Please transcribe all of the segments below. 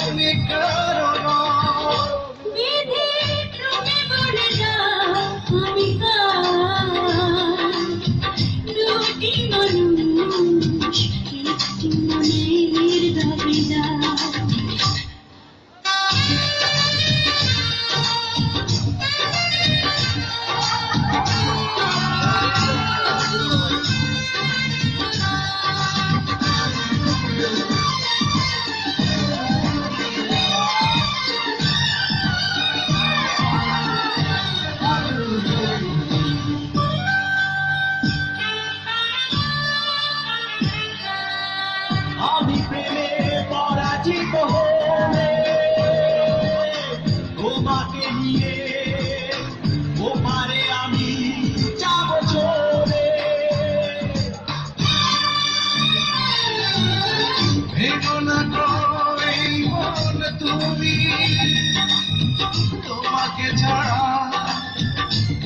তুমি কারণ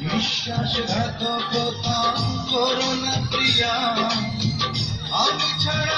বিশ্বাসঘাতকতা করো প্রিয়া। আমি ছাড়া কারণ